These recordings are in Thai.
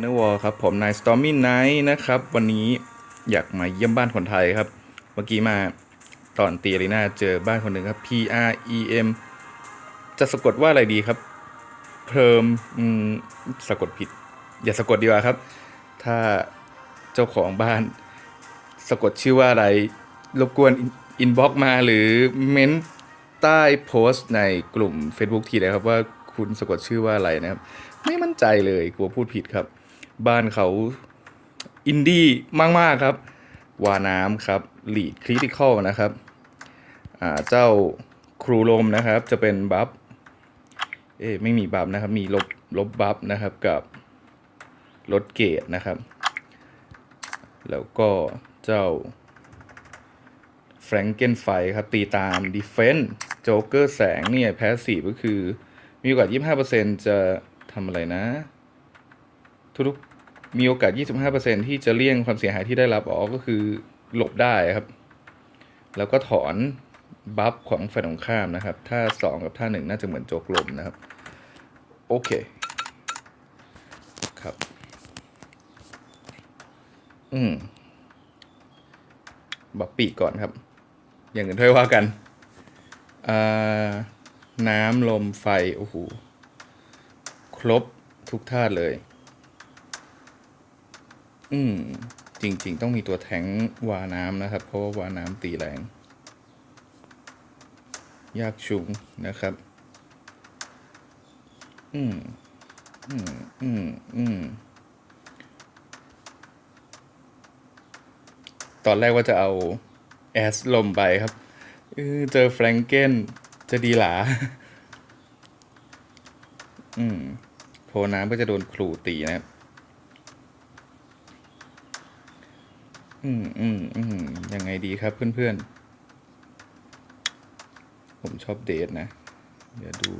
เนวอลครับผมนายสตอมมี่ไนท์นะครับ วันนี้อยากมาเยี่ยมบ้านคนไทยครับ เมื่อกี้มาตอนตีอารีนาเจอบ้านคนหนึ่งครับ P R E M จะสะกดว่าอะไรดีครับ เพิ่มอืมสะกดผิด อย่าสะกดดีกว่าครับ ถ้าเจ้าของบ้าน สะกดชื่อว่าอะไร รบกวนอินบ็อกมาหรือเม้นใต้โพสต์ในกลุ่ม Facebook ทีนะครับว่าคุณสะกดชื่อว่าอะไรนะครับ ไม่มั่นใจเลยกลัวพูดผิดครับ บ้านเขาอินดี้มาก ๆ ครับ วาน้ำครับลีดคริติคอลนะครับเจ้าครูลมนะครับ จะเป็นบัฟเอ๊ะไม่มีบัฟนะครับ มีลบลบบัฟนะครับกับลดเกตนะครับ แล้วก็เจ้าแฟรงเกนไฟครับ ตีตามดีเฟน s ์โจ๊กเกอร์แสงเนี่ยแพสซีฟก็คือมีโอกาส 25%จะทำอะไรนะ ทุกๆมีโอกาส 25%ที่จะเลี่ยงความเสียหายที่ได้รับอ๋อก็คือหลบได้ครับ แล้วก็ถอนบัฟของฝ่ายตรงข้ามนะครับท่า2 กับท่า1น่าจะเหมือนโจกลมนะครับ โอเค ครับ อืม บัฟปีกก่อนครับ อย่างอื่นถ้อยว่ากันอ่าน้ำลมไฟ โอ้โห ครบทุกธาตุเลย อืม จริง ๆ ต้องมีตัวแทงวาน้ำนะครับ เพราะว่าวาน้ำตีแรง ยากชุงนะครับ อืม อืม อืม อืม ตอนแรกว่าจะเอา แอสลมไปครับเจอแฟรงเกนจะดีหลา อืม โพน้ำก็จะโดนครูตีนะครับ อืมอืมอืมยังไงดีครับเพื่อนๆ ผมชอบเดทนะ เดี๋ยวดู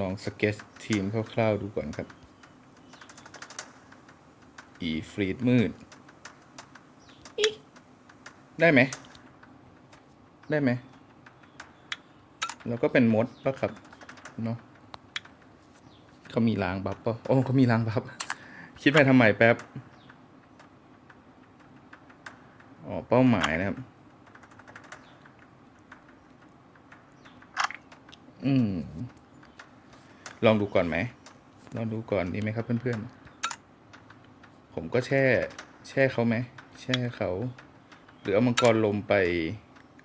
ลองสเก็ตทีมคร่าวๆดูก่อนครับ อีฟรีดมืดอิได้ไหม ได้ไหม แล้วก็เป็นมดปะครับ เนาะเขามีล้างบัฟปะโอ้เขามีล้างบัฟ คิดไปทำไมแป๊บ อ๋อเป้าหมายนะครับ อืม ลองดูก่อนไหม ลองดูก่อนดีไหมครับเพื่อนๆ ผมก็แช่ แช่เขาไหม แช่เขา หรือเอามังกรลมไป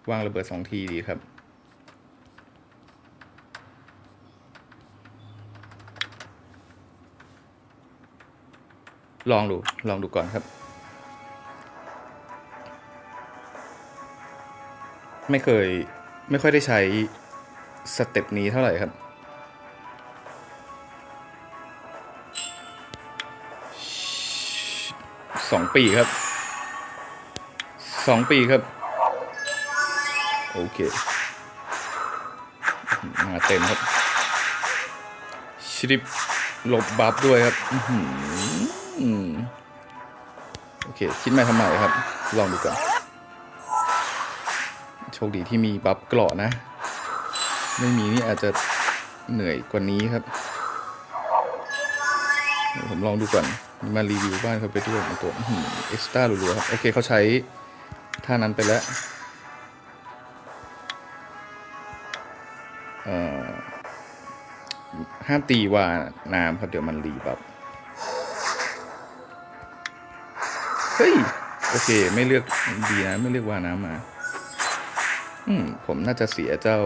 วางระเบิดสองทีดีครับ ลองดู ลองดูก่อนครับ ไม่เคยไม่ค่อยได้ใช้สเต็ปนี้เท่าไหร่ครับ สองปีครับ สองปีครับ โอเค มาเต็มครับชิริปลบบัฟด้วยครับโอเค คิดไมาทำไมครับ ลองดูก่อน คดีที่มีบัฟเกราะนะ ไม่มีนี่อาจจะเหนื่อยกว่านี้ครับเดี๋ยวผมลองดูก่อน มารีวิวบ้านเขาไปด้วยตัวเอ็กซ์ต้ารัวๆครับ โอเคเขาใช้ท่านั้นไปแล้วห้ามตีว่าน้ำครับเดี๋ยวมันรีบัฟเฮ้ย โอเค ไม่เลือกดีนะ ไม่เลือกว่าน้ำมา อืม ผมน่าจะเสียเจ้า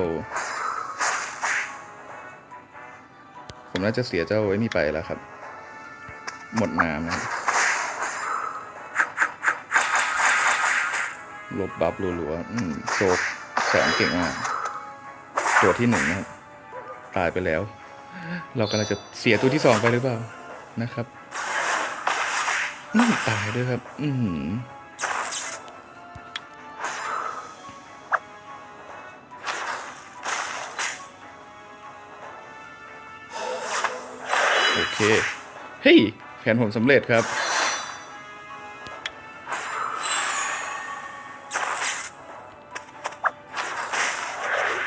ผมน่าจะเสียเจ้าไอ้นี่ไปแล้วครับ หมดน้ำนะลบบัฟรัวๆ อืมโซกแสงเก่งมากตัวที่หนึ่งนะครับ ตายไปแล้ว เรากำลังจะเสียตัวที่สองไปหรือเปล่านะครับ ไม่ตายด้วยครับ อือ เค เฮ้ย แผนผมสำเร็จครับ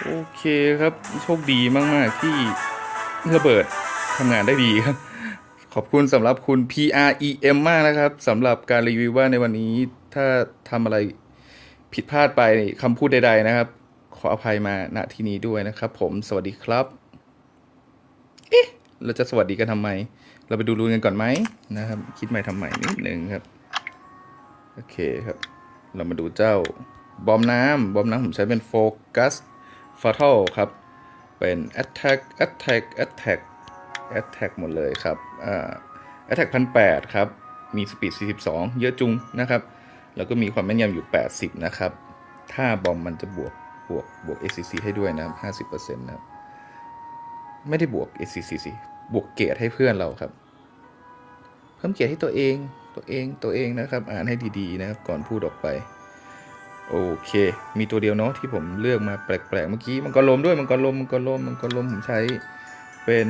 โอเคครับ โชคดีมากๆที่ระเบิดทำงานได้ดีครับขขอบคุณสำหรับคุณ PREM มากนะครับสำหรับการรีวิวว่าในวันนี้ถ้าทำอะไรผิดพลาดไปคำพูดใด ๆ นะครับ ขออภัยมาณที่นี้ด้วยนะครับผมสวัสดีครับ เราจะสวัสดีกันทำไม เราไปดูรูนกันก่อนไหมนะครับ คิดใหม่ทำใหม่นิดหนึ่งครับ โอเคครับ เรามาดูเจ้าบอมน้ำบอมน้ำผมใช้เป็นโฟกัสฟา t ัลครับ เป็น attack attack attack attack หมดเลยครับอ่า attack พันแปดครับ มีสปีด 42 เยอะจุงนะครับ แล้วก็มีความแม่นยำอยู่ 80 นะครับ ถ้าบอมมันจะบวกบวกบวก ACC ให้ด้วยนะครับ50%นะครับ ไม่ได้บวก ACC สิบวกเกรดให้เพื่อนเราครับ เพิ่มเกียรติให้ตัวเองตัวเองตัวเองนะครับ อ่านให้ดีๆนะครับ ก่อนพูดออกไป โอเค มีตัวเดียวเนาะที่ผมเลือกมาแปลกๆ เมื่อกี้มังกรลมด้วยมังกรลมมังกรลมมังกรลมผมใช้เป็น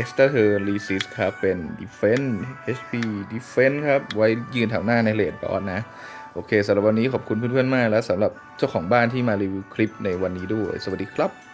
extra t u r resist ครับ เป็น defense HP defense ครับ ไว้ยืนแถวหน้าในเลดบอสนะ โอเคสำหรับวันนี้ขอบคุณเพื่อนๆมากแล้วสำหรับเจ้าของบ้านที่มารีวิวคลิปในวันนี้ด้วย สวัสดีครับ